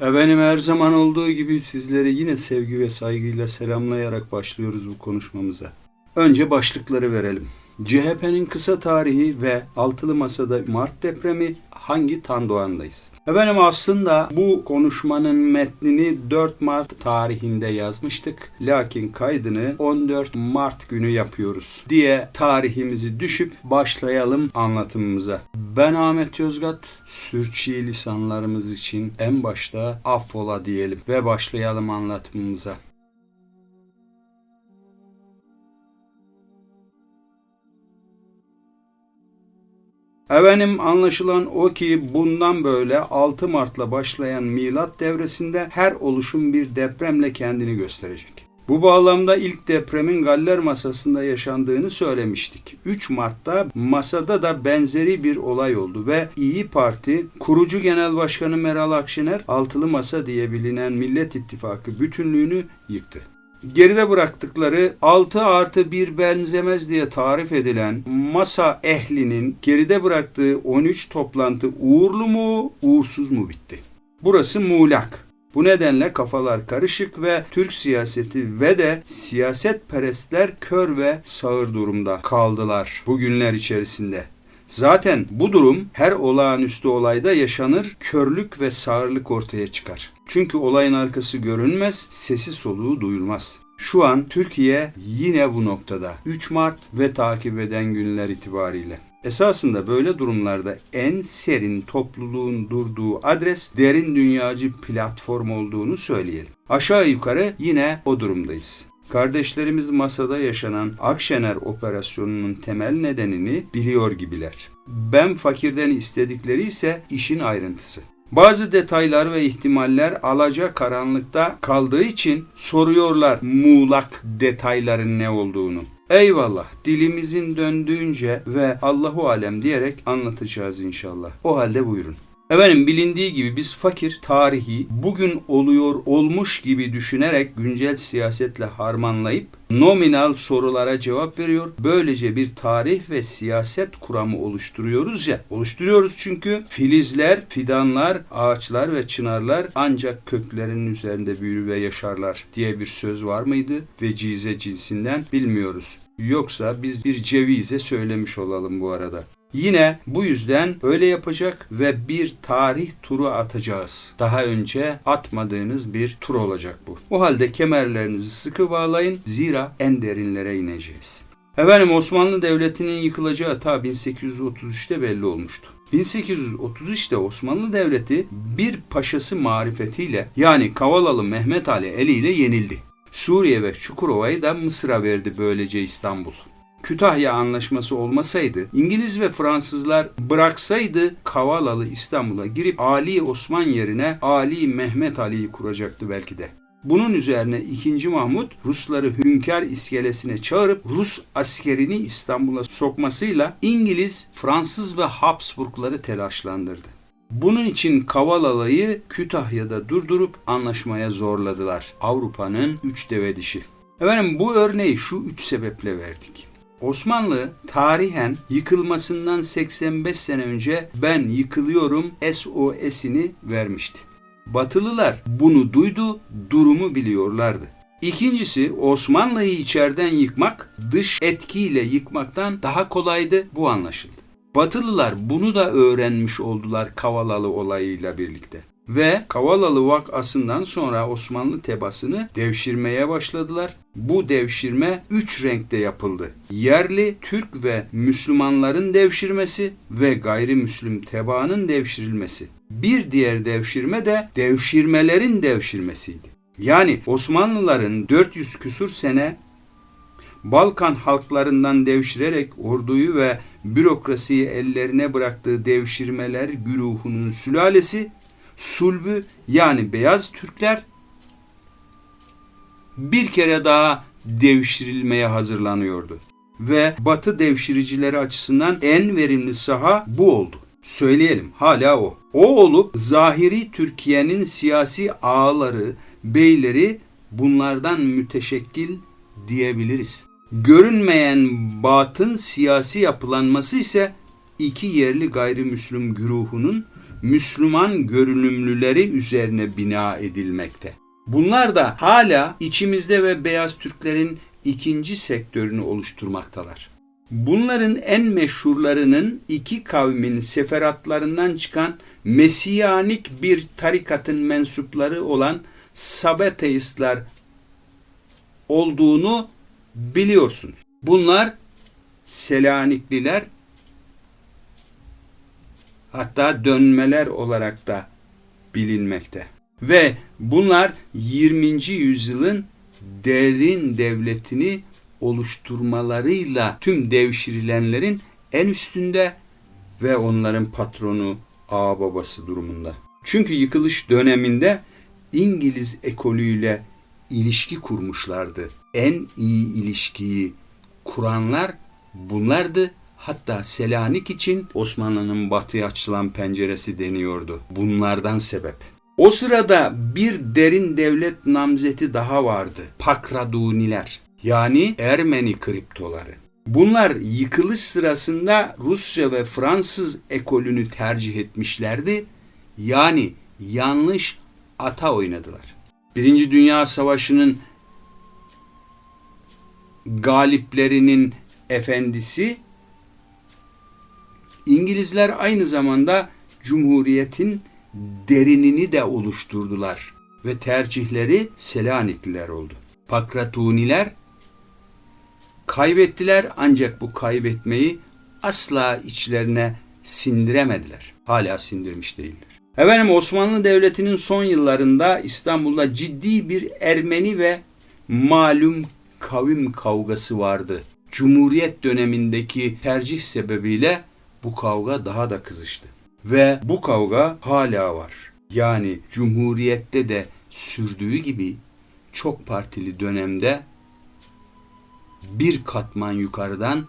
Efendim her zaman olduğu gibi sizleri yine sevgi ve saygıyla selamlayarak başlıyoruz bu konuşmamıza. Önce başlıkları verelim. CHP'nin kısa tarihi ve altılı masada Mart depremi hangi Tandoğan'dayız? Efendim aslında bu konuşmanın metnini 4 Mart tarihinde yazmıştık. Lakin kaydını 14 Mart günü yapıyoruz diye tarihimizi düşüp başlayalım anlatımımıza. Ben Ahmet Yozgat, sürçülisanlarımız için en başta affola diyelim ve başlayalım anlatımımıza. Efendim anlaşılan o ki bundan böyle 6 Mart'la başlayan milat devresinde her oluşum bir depremle kendini gösterecek. Bu bağlamda ilk depremin Galler masasında yaşandığını söylemiştik. 3 Mart'ta masada da benzeri bir olay oldu ve İyi Parti kurucu genel başkanı Meral Akşener altılı masa diye bilinen Millet İttifakı bütünlüğünü yıktı. Geride bıraktıkları 6 artı 1 benzemez diye tarif edilen masa ehlinin geride bıraktığı 13 toplantı uğurlu mu, uğursuz mu bitti? Burası muğlak. Bu nedenle kafalar karışık ve Türk siyaseti ve de siyasetperestler kör ve sağır durumda kaldılar bu günler içerisinde. Zaten bu durum her olağanüstü olayda yaşanır, körlük ve sağırlık ortaya çıkar. Çünkü olayın arkası görünmez, sesi soluğu duyulmaz. Şu an Türkiye yine bu noktada. 3 Mart ve takip eden günler itibariyle. Esasında böyle durumlarda en serin topluluğun durduğu adres derin dünyacı platform olduğunu söyleyelim. Aşağı yukarı yine o durumdayız. Kardeşlerimiz masada yaşanan Akşener operasyonunun temel nedenini biliyor gibiler. Ben fakirden istedikleri ise işin ayrıntısı. Bazı detaylar ve ihtimaller alaca karanlıkta kaldığı için soruyorlar muğlak detayların ne olduğunu. Eyvallah dilimizin döndüğünce ve Allahu alem diyerek anlatacağız inşallah. O halde buyurun. Efendim bilindiği gibi biz fakir tarihi bugün oluyor olmuş gibi düşünerek güncel siyasetle harmanlayıp nominal sorulara cevap veriyor. Böylece bir tarih ve siyaset kuramı oluşturuyoruz ya. Oluşturuyoruz çünkü filizler, fidanlar, ağaçlar ve çınarlar ancak köklerinin üzerinde büyür ve yaşarlar diye bir söz var mıydı? Vecize cinsinden bilmiyoruz. Yoksa biz bir cevize söylemiş olalım bu arada. Yine bu yüzden öyle yapacak ve bir tarih turu atacağız. Daha önce atmadığınız bir tur olacak bu. O halde kemerlerinizi sıkı bağlayın zira en derinlere ineceğiz. Efendim Osmanlı Devleti'nin yıkılacağı ta 1833'te belli olmuştu. 1833'te Osmanlı Devleti bir paşası marifetiyle yani Kavalalı Mehmet Ali eliyle yenildi. Suriye ve Çukurova'yı da Mısır'a verdi böylece İstanbul. Kütahya Anlaşması olmasaydı, İngiliz ve Fransızlar bıraksaydı Kavalalı İstanbul'a girip Ali Osman yerine Ali Mehmet Ali'yi kuracaktı belki de. Bunun üzerine 2. Mahmut Rusları Hünkar iskelesine çağırıp Rus askerini İstanbul'a sokmasıyla İngiliz, Fransız ve Habsburgları telaşlandırdı. Bunun için Kavalalı'yı Kütahya'da durdurup anlaşmaya zorladılar. Avrupa'nın üç deve dişi. Efendim bu örneği şu üç sebeple verdik. Osmanlı tarihen yıkılmasından 85 sene önce ben yıkılıyorum SOS'ini vermişti. Batılılar bunu duydu, durumu biliyorlardı. İkincisi Osmanlı'yı içeriden yıkmak dış etkiyle yıkmaktan daha kolaydı bu anlaşıldı. Batılılar bunu da öğrenmiş oldular Kavalalı olayıyla birlikte. Ve Kavalalı vakasından sonra Osmanlı tebasını devşirmeye başladılar. Bu devşirme üç renkte yapıldı. Yerli, Türk ve Müslümanların devşirmesi ve gayrimüslim tebaanın devşirilmesi. Bir diğer devşirme de devşirmelerin devşirmesiydi. Yani Osmanlıların 400 küsur sene Balkan halklarından devşirerek orduyu ve bürokrasiyi ellerine bıraktığı devşirmeler güruhunun sülalesi sulbü yani beyaz Türkler bir kere daha devşirilmeye hazırlanıyordu. Ve Batı devşiricileri açısından en verimli saha bu oldu. Söyleyelim hala o. O olup zahiri Türkiye'nin siyasi ağları, beyleri bunlardan müteşekkil diyebiliriz. Görünmeyen batın siyasi yapılanması ise iki yerli gayrimüslim güruhunun Müslüman görünümlüleri üzerine bina edilmekte. Bunlar da hala içimizde ve beyaz Türklerin ikinci sektörünü oluşturmaktalar. Bunların en meşhurlarının iki kavmin seferatlarından çıkan Mesiyanik bir tarikatın mensupları olan Sabateistler olduğunu biliyorsunuz. Bunlar Selanikliler hatta dönmeler olarak da bilinmekte. Ve bunlar 20. yüzyılın derin devletini oluşturmalarıyla tüm devşirilenlerin en üstünde ve onların patronu ağa babası durumunda. Çünkü yıkılış döneminde İngiliz ekolüyle ilişki kurmuşlardı. En iyi ilişkiyi kuranlar bunlardı. Hatta Selanik için Osmanlı'nın batıya açılan penceresi deniyordu. Bunlardan sebep. O sırada bir derin devlet namzeti daha vardı. Pakraduniler yani Ermeni kriptoları. Bunlar yıkılış sırasında Rusya ve Fransız ekolünü tercih etmişlerdi. Yani yanlış ata oynadılar. Birinci Dünya Savaşı'nın galiplerinin efendisi İngilizler aynı zamanda Cumhuriyet'in derinini de oluşturdular ve tercihleri Selanikliler oldu. Pakratuniler kaybettiler ancak bu kaybetmeyi asla içlerine sindiremediler. Hala sindirmiş değiller. Efendim Osmanlı Devleti'nin son yıllarında İstanbul'da ciddi bir Ermeni ve malum kavim kavgası vardı. Cumhuriyet dönemindeki tercih sebebiyle bu kavga daha da kızıştı. Ve bu kavga hala var. Yani Cumhuriyette de sürdüğü gibi çok partili dönemde bir katman yukarıdan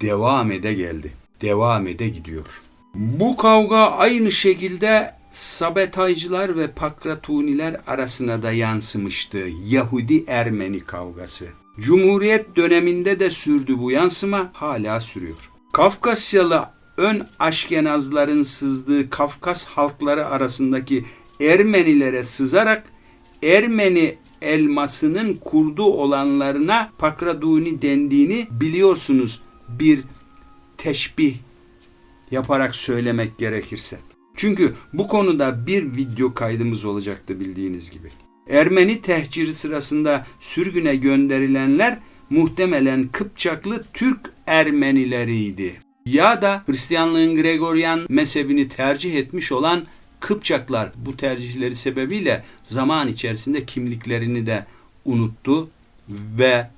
devam ede geldi. Devam ede gidiyor. Bu kavga aynı şekilde Sabetaycılar ve Pakratuniler arasına da yansımıştı. Yahudi-Ermeni kavgası. Cumhuriyet döneminde de sürdü bu yansıma hala sürüyor. Kafkasyalı ön Aşkenazların sızdığı Kafkas halkları arasındaki Ermenilere sızarak Ermeni elmasının kurdu olanlarına Pakraduni dendiğini biliyorsunuz bir teşbih yaparak söylemek gerekirse. Çünkü bu konuda bir video kaydımız olacaktı bildiğiniz gibi. Ermeni tehciri sırasında sürgüne gönderilenler muhtemelen Kıpçaklı Türk Ermenileriydi. Ya da Hristiyanlığın Gregoryan mezhebini tercih etmiş olan Kıpçaklar bu tercihleri sebebiyle zaman içerisinde kimliklerini de unuttu ve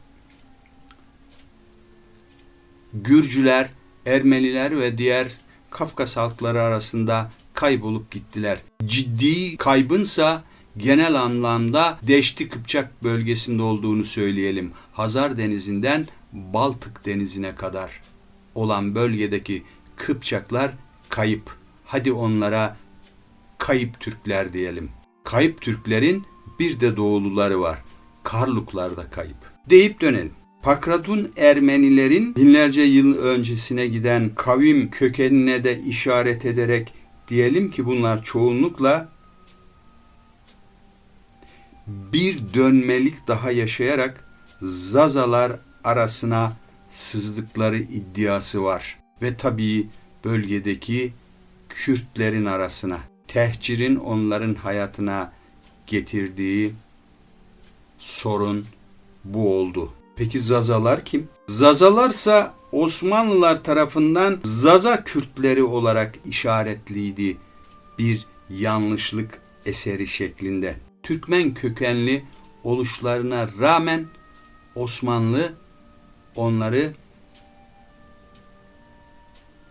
Gürcüler, Ermeniler ve diğer Kafkas halkları arasında kaybolup gittiler. Ciddi kaybınsa genel anlamda Deşti Kıpçak bölgesinde olduğunu söyleyelim. Hazar Denizi'nden Baltık Denizi'ne kadar olan bölgedeki Kıpçaklar kayıp. Hadi onlara kayıp Türkler diyelim. Kayıp Türklerin bir de doğuluları var. Karluklar da kayıp. Deyip dönelim. Pakradun Ermenilerin binlerce yıl öncesine giden kavim kökenine de işaret ederek diyelim ki bunlar çoğunlukla bir dönmelik daha yaşayarak Zazalar arasına sızdıkları iddiası var. Ve tabii bölgedeki Kürtlerin arasına, tehcirin onların hayatına getirdiği sorun bu oldu. Peki Zazalar kim? Zazalarsa Osmanlılar tarafından Zaza Kürtleri olarak işaretliydi bir yanlışlık eseri şeklinde. Türkmen kökenli oluşlarına rağmen Osmanlı onları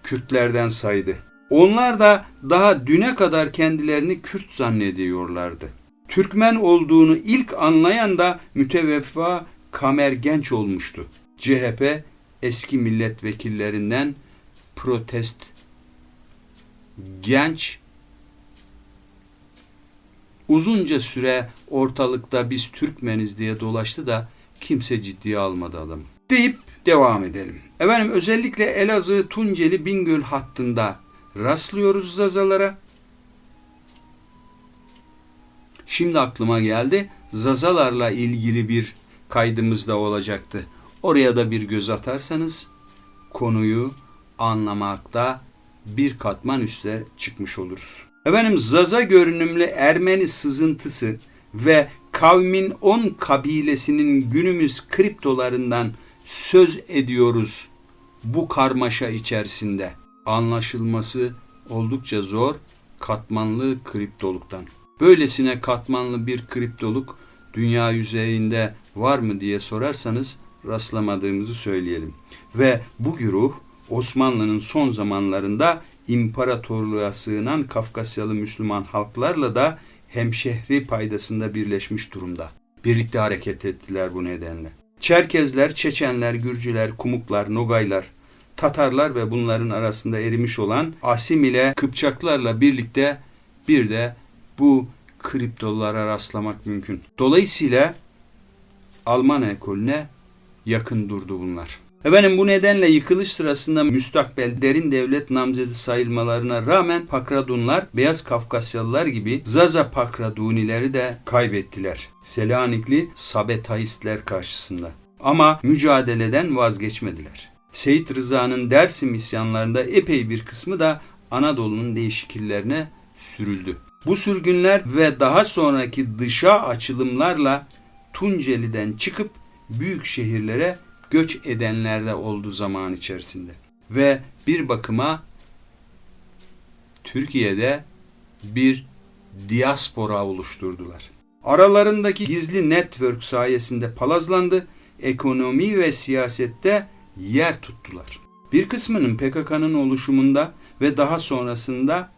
Kürtlerden saydı. Onlar da daha düne kadar kendilerini Kürt zannediyorlardı. Türkmen olduğunu ilk anlayan da müteveffa Kamer Genç olmuştu. CHP eski milletvekillerinden protest genç uzunca süre ortalıkta biz Türkmeniz diye dolaştı da kimse ciddiye almadı adamı. Deyip devam edelim. Efendim özellikle Elazığ Tunceli Bingöl hattında rastlıyoruz Zazalara Şimdi aklıma geldi. Zazalarla ilgili bir kaydımız da olacaktı. Oraya da bir göz atarsanız konuyu anlamakta bir katman üste çıkmış oluruz. Efendim Zaza görünümlü Ermeni sızıntısı ve kavmin 10 kabilesinin günümüz kriptolarından söz ediyoruz bu karmaşa içerisinde. Anlaşılması oldukça zor katmanlı kriptoluktan. Böylesine katmanlı bir kriptoluk dünya yüzeyinde var mı diye sorarsanız rastlamadığımızı söyleyelim. Ve bu güruh Osmanlı'nın son zamanlarında imparatorluğa sığınan Kafkasyalı Müslüman halklarla da hemşehri paydasında birleşmiş durumda. Birlikte hareket ettiler bu nedenle. Çerkezler, Çeçenler, Gürcüler, Kumuklar, Nogaylar, Tatarlar ve bunların arasında erimiş olan Asimile Kıpçaklarla birlikte bir de bu kriptolara rastlamak mümkün. Dolayısıyla Alman ekolüne yakın durdu bunlar. Efendim bu nedenle yıkılış sırasında müstakbel derin devlet namzedi sayılmalarına rağmen Pakradunlar, Beyaz Kafkasyalılar gibi Zaza Pakradunileri de kaybettiler. Selanikli Sabetaistler karşısında. Ama mücadeleden vazgeçmediler. Seyit Rıza'nın Dersim isyanlarında epey bir kısmı da Anadolu'nun değişik illerine sürüldü. Bu sürgünler ve daha sonraki dışa açılımlarla Tunceli'den çıkıp büyük şehirlere göç edenler de oldu zaman içerisinde. Ve bir bakıma Türkiye'de bir diaspora oluşturdular. Aralarındaki gizli network sayesinde palazlandı, ekonomi ve siyasette yer tuttular. Bir kısmının PKK'nın oluşumunda ve daha sonrasında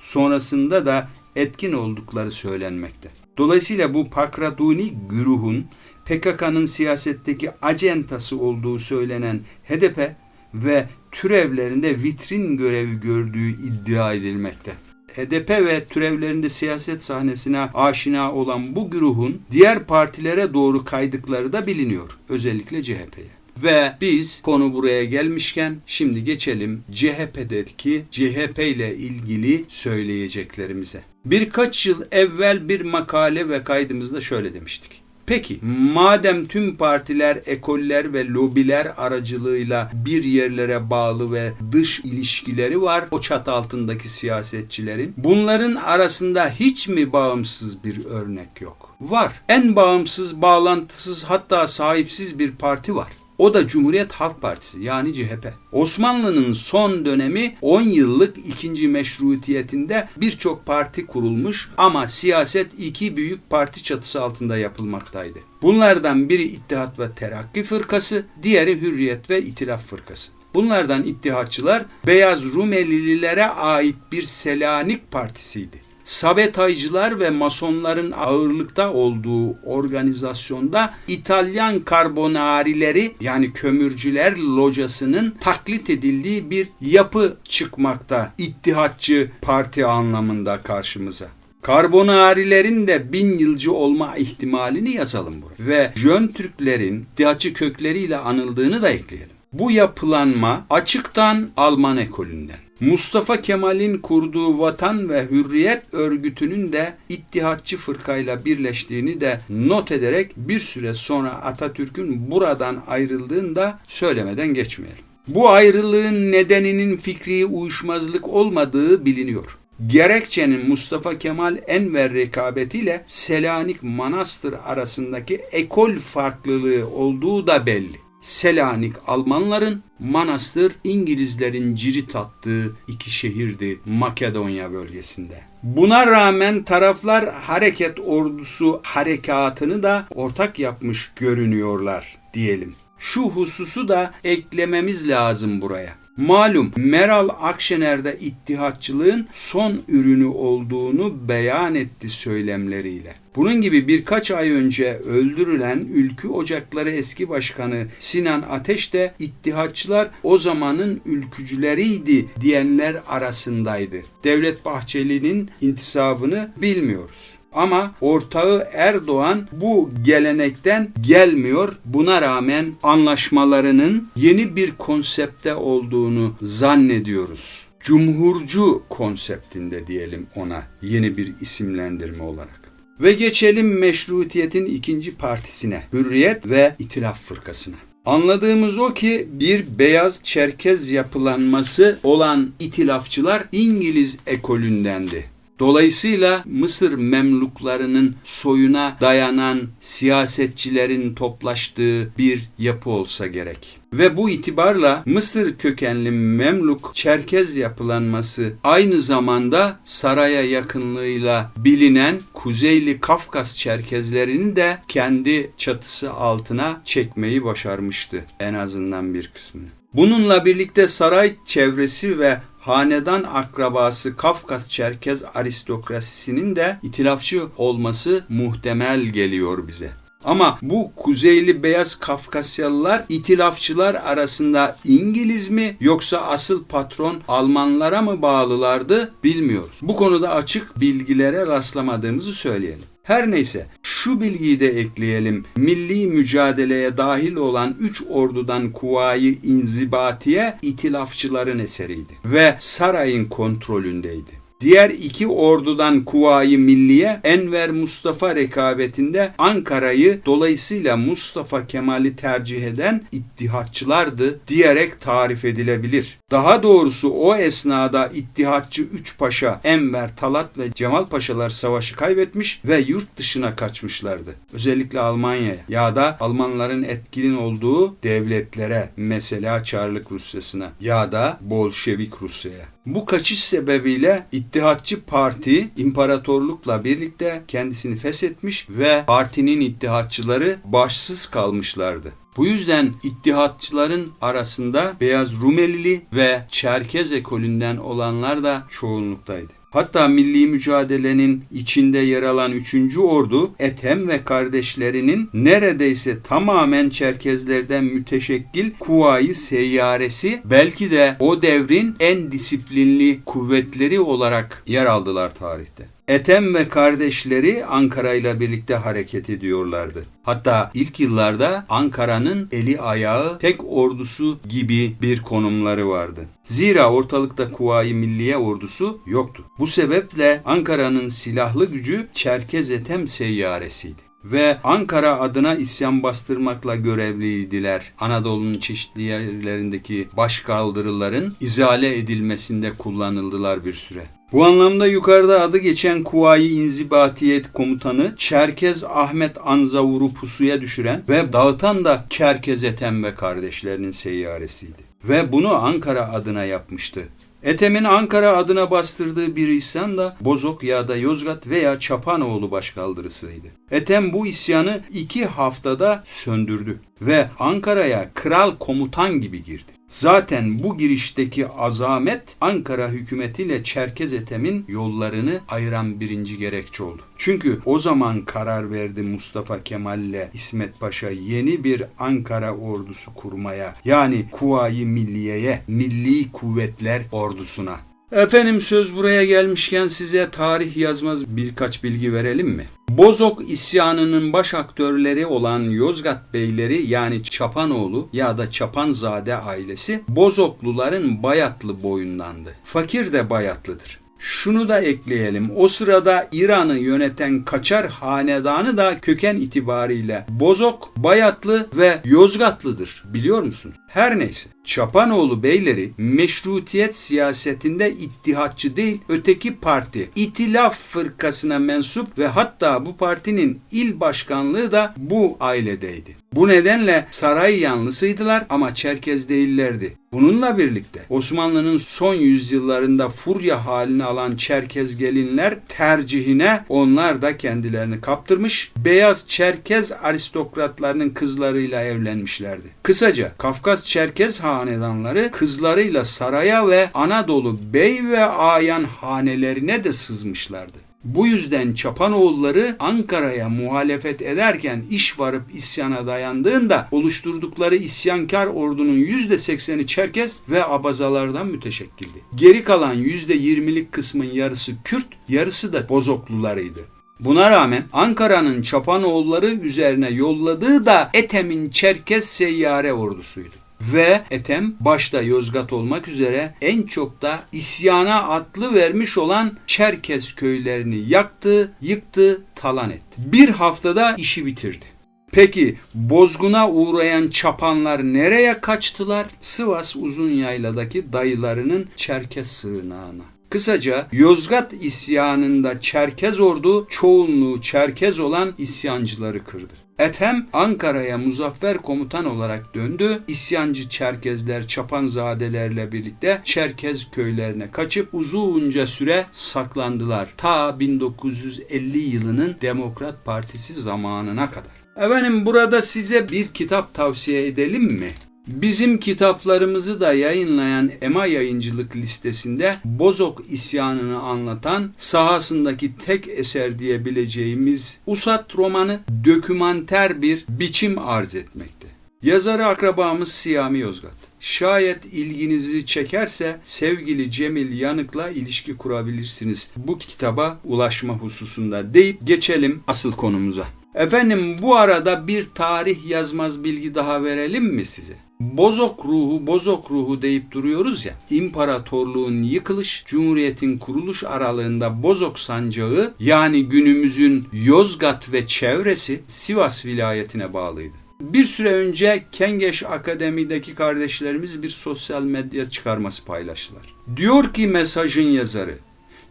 sonrasında da etkin oldukları söylenmekte. Dolayısıyla bu Pakraduni güruhun PKK'nın siyasetteki acentası olduğu söylenen HDP ve türevlerinde vitrin görevi gördüğü iddia edilmekte. HDP ve türevlerinde siyaset sahnesine aşina olan bu güruhun diğer partilere doğru kaydıkları da biliniyor. Özellikle CHP'ye. Ve biz konu buraya gelmişken şimdi geçelim CHP'deki CHP ile ilgili söyleyeceklerimize. Birkaç yıl evvel bir makale ve kaydımızda şöyle demiştik. Peki madem tüm partiler, ekoller ve lobiler aracılığıyla bir yerlere bağlı ve dış ilişkileri var o çatı altındaki siyasetçilerin bunların arasında hiç mi bağımsız bir örnek yok? Var. En bağımsız, bağlantısız hatta sahipsiz bir parti var. O da Cumhuriyet Halk Partisi yani CHP. Osmanlı'nın son dönemi 10 yıllık ikinci meşrutiyetinde birçok parti kurulmuş ama siyaset iki büyük parti çatısı altında yapılmaktaydı. Bunlardan biri İttihat ve Terakki Fırkası, diğeri Hürriyet ve İtilaf Fırkası. Bunlardan İttihatçılar Beyaz Rumelililere ait bir Selanik Partisi'ydi. Sabetaycılar ve masonların ağırlıkta olduğu organizasyonda İtalyan karbonarileri yani kömürcüler locasının taklit edildiği bir yapı çıkmakta. İttihatçı parti anlamında karşımıza. Karbonarilerin de bin yılcı olma ihtimalini yazalım buraya. Ve Jön Türklerin İttihatçı kökleriyle anıldığını da ekleyelim. Bu yapılanma açıktan Alman ekolünden. Mustafa Kemal'in kurduğu Vatan ve Hürriyet örgütünün de İttihatçı fırkayla birleştiğini de not ederek bir süre sonra Atatürk'ün buradan ayrıldığını da söylemeden geçmeyelim. Bu ayrılığın nedeninin fikri uyuşmazlık olmadığı biliniyor. Gerekçenin Mustafa Kemal Enver rekabetiyle Selanik Manastır arasındaki ekol farklılığı olduğu da belli. Selanik Almanların, Manastır İngilizlerin cirit attığı iki şehirdi Makedonya bölgesinde. Buna rağmen taraflar hareket ordusu harekatını da ortak yapmış görünüyorlar diyelim. Şu hususu da eklememiz lazım buraya. Malum Meral Akşener'de ittihatçılığın son ürünü olduğunu beyan etti söylemleriyle. Bunun gibi birkaç ay önce öldürülen Ülkü Ocakları eski başkanı Sinan Ateş de ittihatçılar o zamanın ülkücüleriydi diyenler arasındaydı. Devlet Bahçeli'nin intisabını bilmiyoruz. Ama ortağı Erdoğan bu gelenekten gelmiyor. Buna rağmen anlaşmalarının yeni bir konsepte olduğunu zannediyoruz. Cumhurcu konseptinde diyelim ona yeni bir isimlendirme olarak. Ve geçelim meşrutiyetin ikinci partisine, Hürriyet ve İtilaf Fırkasına. Anladığımız o ki bir beyaz çerkez yapılanması olan itilafçılar İngiliz ekolündendi. Dolayısıyla Mısır Memluklarının soyuna dayanan siyasetçilerin toplaştığı bir yapı olsa gerek. Ve bu itibarla Mısır kökenli Memluk Çerkez yapılanması aynı zamanda saraya yakınlığıyla bilinen Kuzeyli Kafkas Çerkezlerini de kendi çatısı altına çekmeyi başarmıştı en azından bir kısmını. Bununla birlikte saray çevresi ve hanedan akrabası Kafkas Çerkez aristokrasisinin de itilafçı olması muhtemel geliyor bize. Ama bu kuzeyli beyaz Kafkasyalılar itilafçılar arasında İngiliz mi yoksa asıl patron Almanlara mı bağlılardı bilmiyoruz. Bu konuda açık bilgilere rastlamadığımızı söyleyelim. Her neyse şu bilgiyi de ekleyelim. Milli mücadeleye dahil olan 3 ordudan Kuvayi İnzibatiye itilafçıların eseriydi ve sarayın kontrolündeydi. Diğer iki ordudan Kuvayi Milliye Enver Mustafa rekabetinde Ankara'yı dolayısıyla Mustafa Kemal'i tercih eden ittihatçılardı diyerek tarif edilebilir. Daha doğrusu o esnada ittihatçı üç paşa Enver, Talat ve Cemal Paşalar savaşı kaybetmiş ve yurt dışına kaçmışlardı. Özellikle Almanya'ya ya da Almanların etkinin olduğu devletlere mesela Çarlık Rusyası'na ya da Bolşevik Rusya'ya. Bu kaçış sebebiyle İttihatçı Parti imparatorlukla birlikte kendisini feshetmiş ve partinin ittihatçıları başsız kalmışlardı. Bu yüzden ittihatçıların arasında Beyaz Rumelili ve Çerkez ekolünden olanlar da çoğunluktaydı. Hatta milli mücadelenin içinde yer alan 3. Ordu Ethem ve kardeşlerinin neredeyse tamamen Çerkezlerden müteşekkil Kuvayi Seyyaresi belki de o devrin en disiplinli kuvvetleri olarak yer aldılar tarihte. Ethem ve kardeşleri Ankara ile birlikte hareket ediyorlardı. Hatta ilk yıllarda Ankara'nın eli ayağı tek ordusu gibi bir konumları vardı. Zira ortalıkta Kuvayi Milliye ordusu yoktu. Bu sebeple Ankara'nın silahlı gücü Çerkez Ethem seyyaresiydi ve Ankara adına isyan bastırmakla görevliydiler. Anadolu'nun çeşitli yerlerindeki başkaldırıların izale edilmesinde kullanıldılar bir süre. Bu anlamda yukarıda adı geçen Kuvayi İnzibatiyet Komutanı Çerkez Ahmet Anzavur'u pusuya düşüren ve dağıtan da Çerkez Ethem ve kardeşlerinin seyyaresiydi. Ve bunu Ankara adına yapmıştı. Ethem'in Ankara adına bastırdığı bir isyan da Bozok ya da Yozgat veya Çapanoğlu başkaldırısıydı. Ethem bu isyanı iki haftada söndürdü ve Ankara'ya kral komutan gibi girdi. Zaten bu girişteki azamet Ankara hükümetiyle Çerkez Ethem'in yollarını ayıran birinci gerekçe oldu. Çünkü o zaman karar verdi Mustafa Kemal ile İsmet Paşa yeni bir Ankara ordusu kurmaya. Yani Kuvayi Milliye'ye, Milli Kuvvetler Ordusuna. Efendim söz buraya gelmişken size tarih yazmaz birkaç bilgi verelim mi? Bozok isyanının baş aktörleri olan Yozgat beyleri yani Çapanoğlu ya da Çapanzade ailesi Bozokluların Bayatlı boyundandı. Fakir de Bayatlıdır. Şunu da ekleyelim. O sırada İran'ı yöneten Kaçar hanedanı da köken itibariyle Bozok, Bayatlı ve Yozgatlıdır. Biliyor musun? Her neyse. Çapanoğlu beyleri meşrutiyet siyasetinde ittihatçı değil öteki parti İtilaf fırkasına mensup ve hatta bu partinin il başkanlığı da bu ailedeydi. Bu nedenle saray yanlısıydılar ama Çerkez değillerdi. Bununla birlikte Osmanlı'nın son yüzyıllarında furya halini alan Çerkez gelinler tercihine onlar da kendilerini kaptırmış, beyaz Çerkez aristokratlarının kızlarıyla evlenmişlerdi. Kısaca Kafkas Çerkez hanedanları kızlarıyla saraya ve Anadolu bey ve ayan hanelerine de sızmışlardı. Bu yüzden Çapanoğulları Ankara'ya muhalefet ederken iş varıp isyana dayandığında oluşturdukları isyankar ordunun %80'i Çerkez ve Abazalardan müteşekkildi. Geri kalan %20'lik kısmın yarısı Kürt, yarısı da Bozoklularıydı. Buna rağmen Ankara'nın Çapanoğulları üzerine yolladığı da Ethem'in Çerkez seyyare ordusuydu. Ve Ethem başta Yozgat olmak üzere en çok da isyana atlı vermiş olan Çerkez köylerini yaktı, yıktı, talan etti. Bir haftada işi bitirdi. Peki bozguna uğrayan çapanlar nereye kaçtılar? Sivas Uzunyayladaki dayılarının Çerkez sığınağına. Kısaca Yozgat isyanında Çerkez ordu çoğunluğu Çerkez olan isyancıları kırdı. Ethem Ankara'ya muzaffer komutan olarak döndü. İsyancı Çerkezler Çapanzadelerle birlikte Çerkez köylerine kaçıp uzunca süre saklandılar. Ta 1950 yılının Demokrat Partisi zamanına kadar. Efendim burada size bir kitap tavsiye edelim mi? Bizim kitaplarımızı da yayınlayan EMA yayıncılık listesinde Bozok isyanını anlatan sahasındaki tek eser diyebileceğimiz Usat romanı dokümanter bir biçim arz etmekte. Yazarı akrabamız Siyami Yozgat. Şayet ilginizi çekerse sevgili Cemil Yanık'la ilişki kurabilirsiniz bu kitaba ulaşma hususunda deyip geçelim asıl konumuza. Efendim bu arada bir tarih yazmaz bilgi daha verelim mi size? Bozok ruhu, bozok ruhu deyip duruyoruz ya. İmparatorluğun yıkılış, cumhuriyetin kuruluş aralığında Bozok sancağı yani günümüzün Yozgat ve çevresi Sivas vilayetine bağlıydı. Bir süre önce Kengeş Akademi'deki kardeşlerimiz bir sosyal medya çıkarması paylaştılar. Diyor ki mesajın yazarı,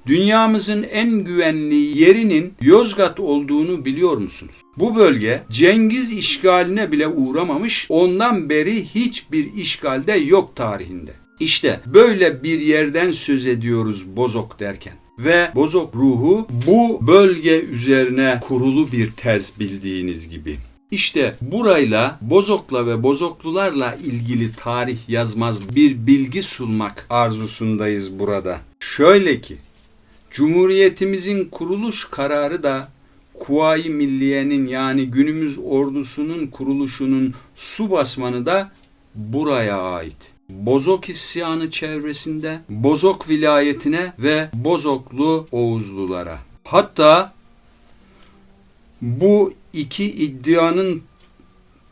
Dünyamızın en güvenli yerinin Yozgat olduğunu biliyor musunuz? Bu bölge Cengiz işgaline bile uğramamış, ondan beri hiçbir işgalde yok tarihinde. İşte böyle bir yerden söz ediyoruz Bozok derken. Ve Bozok ruhu bu bölge üzerine kurulu bir tez bildiğiniz gibi. İşte burayla Bozok'la ve Bozoklularla ilgili tarih yazmaz bir bilgi sunmak arzusundayız burada. Şöyle ki Cumhuriyetimizin kuruluş kararı da Kuvayi Milliye'nin yani günümüz ordusunun kuruluşunun su basmanı da buraya ait. Bozok isyanı çevresinde Bozok vilayetine ve Bozoklu Oğuzlulara. Hatta bu iki iddianın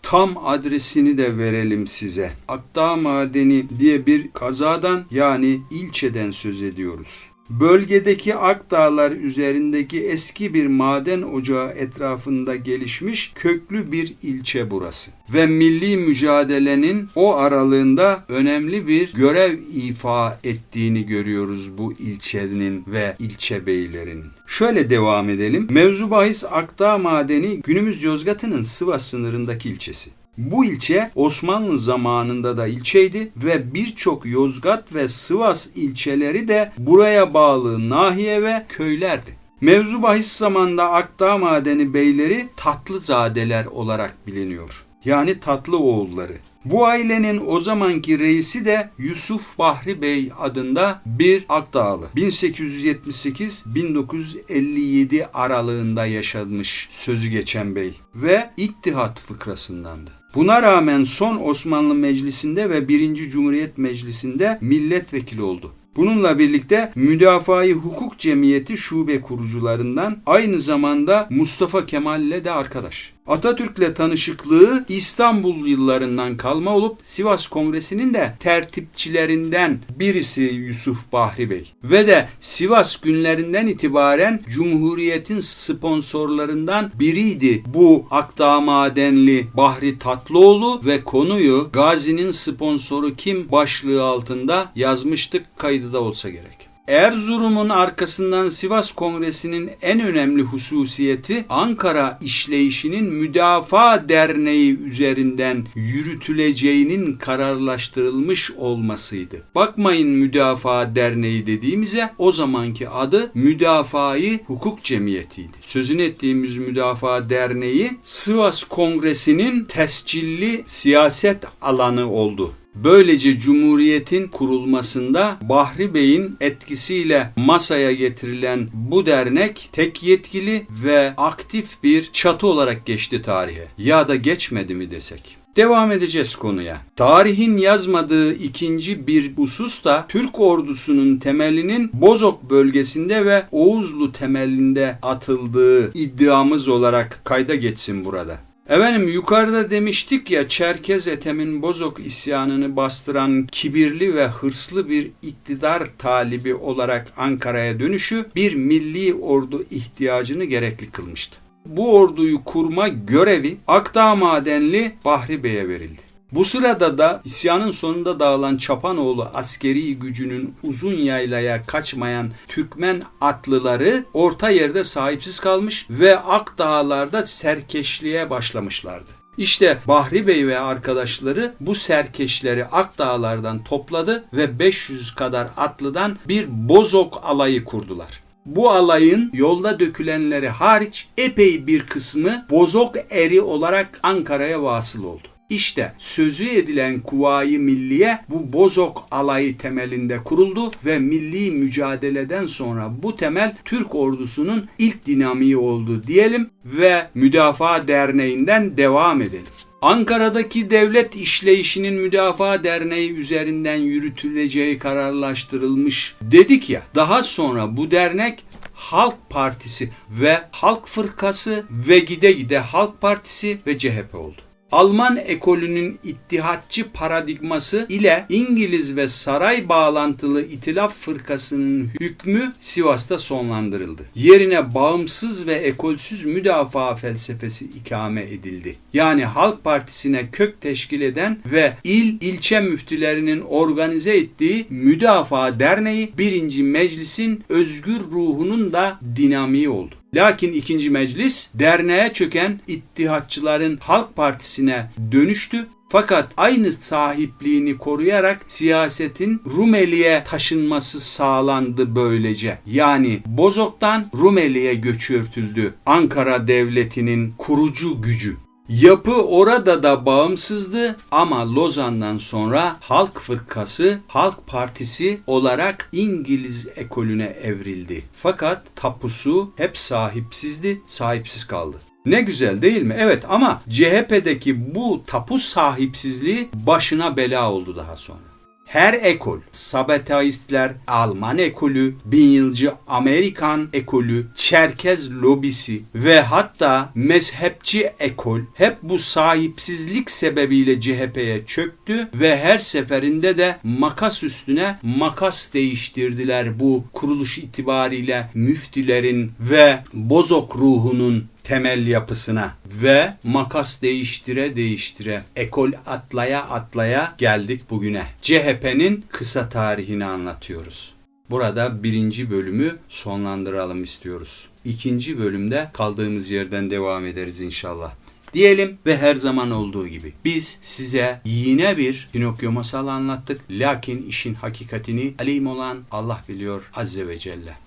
tam adresini de verelim size. Akdağ Madeni diye bir kazadan yani ilçeden söz ediyoruz. Bölgedeki Akdağlar üzerindeki eski bir maden ocağı etrafında gelişmiş köklü bir ilçe burası. Ve milli mücadelenin o aralığında önemli bir görev ifa ettiğini görüyoruz bu ilçenin ve ilçe beylerinin. Şöyle devam edelim. Mevzu bahis Akdağ Madeni günümüz Yozgat'ının Sivas sınırındaki ilçesi. Bu ilçe Osmanlı zamanında da ilçeydi ve birçok Yozgat ve Sivas ilçeleri de buraya bağlı nahiye ve köylerdi. Mevzu bahis zamanda Akdağ Madeni beyleri Tatlızadeler olarak biliniyor. Yani Tatlı oğulları. Bu ailenin o zamanki reisi de Yusuf Bahri Bey adında bir Akdağlı. 1878-1957 aralığında yaşanmış sözü geçen bey ve İttihat fıkrasındandı. Buna rağmen son Osmanlı Meclisi'nde ve 1. Cumhuriyet Meclisi'nde milletvekili oldu. Bununla birlikte Müdafaa-i Hukuk Cemiyeti şube kurucularından aynı zamanda Mustafa Kemal ile de arkadaş. Atatürk'le tanışıklığı İstanbul yıllarından kalma olup Sivas Kongresi'nin de tertipçilerinden birisi Yusuf Bahri Bey. Ve de Sivas günlerinden itibaren Cumhuriyet'in sponsorlarından biriydi bu Akdağ Madenli Bahri Tatlıoğlu ve konuyu Gazi'nin sponsoru kim başlığı altında yazmıştık kaydı da olsa gerek. Erzurum'un arkasından Sivas Kongresi'nin en önemli hususiyeti Ankara işleyişinin Müdafaa Derneği üzerinden yürütüleceğinin kararlaştırılmış olmasıydı. Bakmayın Müdafaa Derneği dediğimize o zamanki adı Müdafaa-i Hukuk Cemiyeti'ydi. Sözünü ettiğimiz Müdafaa Derneği Sivas Kongresi'nin tescilli siyaset alanı oldu. Böylece Cumhuriyet'in kurulmasında Bahri Bey'in etkisiyle masaya getirilen bu dernek tek yetkili ve aktif bir çatı olarak geçti tarihe. Ya da geçmedi mi desek. Devam edeceğiz konuya. Tarihin yazmadığı ikinci bir husus da Türk ordusunun temelinin Bozok bölgesinde ve Oğuzlu temelinde atıldığı iddiamız olarak kayda geçsin burada. Efendim yukarıda demiştik ya Çerkez Ethem'in Bozok isyanını bastıran kibirli ve hırslı bir iktidar talibi olarak Ankara'ya dönüşü bir milli ordu ihtiyacını gerekli kılmıştı. Bu orduyu kurma görevi Akdağ Madenli Bahri Bey'e verildi. Bu sırada da isyanın sonunda dağılan Çapanoğlu askeri gücünün uzun yaylaya kaçmayan Türkmen atlıları orta yerde sahipsiz kalmış ve Akdağlar'da serkeşliğe başlamışlardı. İşte Bahri Bey ve arkadaşları bu serkeşleri Akdağlar'dan topladı ve 500 kadar atlıdan bir bozok alayı kurdular. Bu alayın yolda dökülenleri hariç epey bir kısmı bozok eri olarak Ankara'ya vasıl oldu. İşte sözü edilen Kuvayi Milliye bu Bozok alayı temelinde kuruldu ve milli mücadeleden sonra bu temel Türk ordusunun ilk dinamiği oldu diyelim ve Müdafaa Derneği'nden devam edelim. Ankara'daki devlet işleyişinin Müdafaa Derneği üzerinden yürütüleceği kararlaştırılmış dedik ya. Daha sonra bu dernek Halk Partisi ve Halk Fırkası ve gide gide Halk Partisi ve CHP oldu. Alman ekolünün ittihatçı paradigması ile İngiliz ve saray bağlantılı itilaf fırkasının hükmü Sivas'ta sonlandırıldı. Yerine bağımsız ve ekolsüz müdafaa felsefesi ikame edildi. Yani Halk Partisi'ne kök teşkil eden ve il ilçe müftülerinin organize ettiği Müdafaa Derneği 1. Meclis'in özgür ruhunun da dinamiği oldu. Lakin ikinci meclis derneğe çöken İttihatçıların Halk Partisi'ne dönüştü. Fakat aynı sahipliğini koruyarak siyasetin Rumeli'ye taşınması sağlandı böylece. Yani Bozok'tan Rumeli'ye göçürtüldü Ankara Devleti'nin kurucu gücü. Yapı orada da bağımsızdı ama Lozan'dan sonra Halk Fırkası, Halk Partisi olarak İngiliz ekolüne evrildi. Fakat tapusu hep sahipsizdi, sahipsiz kaldı. Ne güzel değil mi? Evet ama CHP'deki bu tapu sahipsizliği başına bela oldu daha sonra. Her ekol, sabataistler, Alman ekolü, bin yılcı Amerikan ekolü, Çerkez lobisi ve hatta mezhepçi ekol hep bu sahipsizlik sebebiyle CHP'ye çöktü ve her seferinde de makas üstüne makas değiştirdiler bu kuruluş itibariyle müftilerin ve bozok ruhunun temel yapısına ve makas değiştire değiştire ekol atlaya atlaya geldik bugüne. CHP'nin kısa tarihini anlatıyoruz. Burada birinci bölümü sonlandıralım istiyoruz. İkinci bölümde kaldığımız yerden devam ederiz inşallah. Diyelim ve her zaman olduğu gibi biz size yine bir Pinokyo masalı anlattık. Lakin işin hakikatini alim olan Allah biliyor Azze ve Celle.